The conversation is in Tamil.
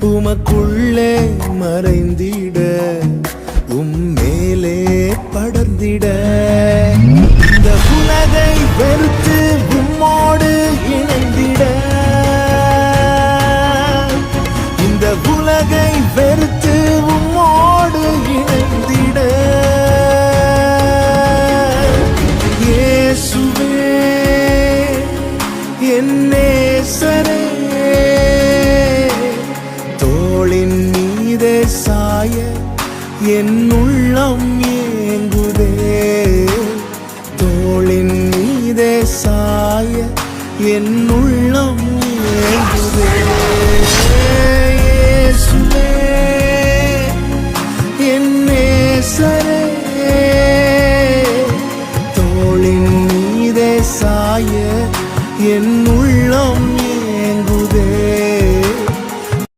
உமக்குள்ளே மறைந்திட உம் மேலே படர்ந்திட. இந்த உலகை வெறுத்து உம்மோடு இணைந்திட. இந்த உலகை வெறுத்து உம்மோடு இணைந்திட. ஏசுவே என்னே நேசரே என் உள்ளம் ஏங்குதே. தோளின் மீதே சாய என் உள்ளம் ஏங்குதே. இயேசுவே என் நேசரே. தோளின் மீதே சாய என் உள்ளம்